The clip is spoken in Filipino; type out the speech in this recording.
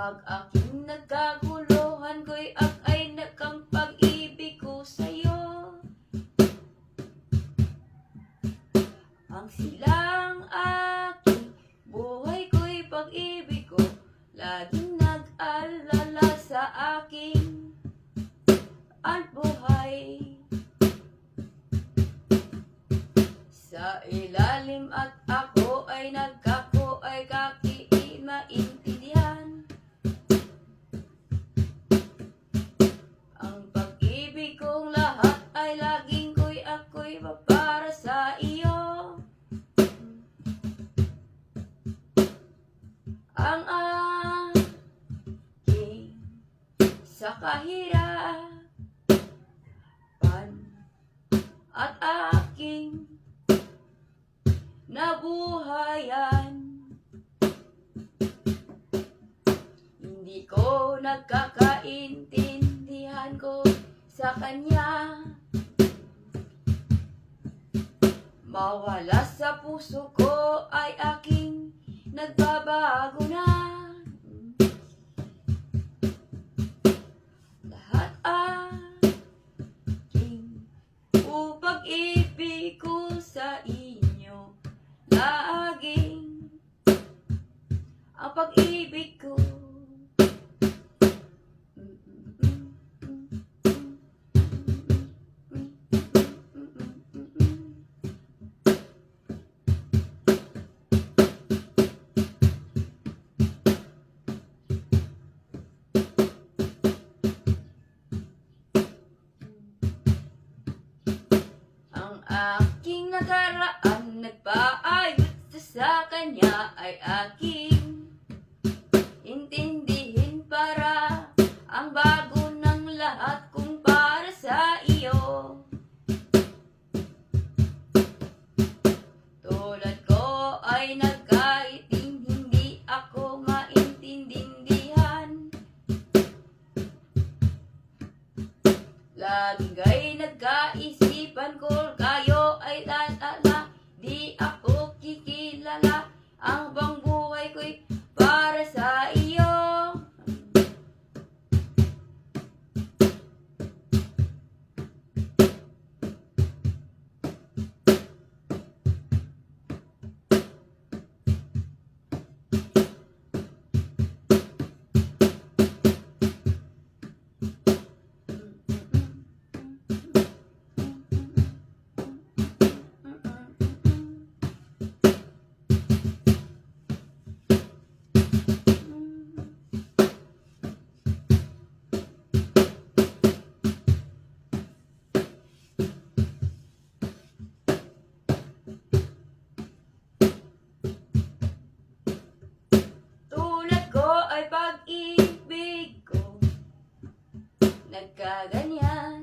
Pag aking nagkaguluhan ko'y ak ay nakang pag-ibig ko sa'yo. Ang silang aking buhay ko'y pag-ibig ko Laging nag-alala sa aking at buhay. Sa ilalim at ako ay nagkako ay laging ko'y ako'y para sa iyo. Ang aking sa kahirapan at aking nabuhayan. Hindi ko nagkakaintindihan ko sa kanya Mawala sa puso ko ay aking nagbabago na kanya ay aking intindihin para ang bago ng lahat kung para sa iyo. Tulad ko ay nagkaiting hindi ako maintindihan. Laging kay nagkaisipan ko kayo ay lalala ay pag-ibig ko. Nagkaganyan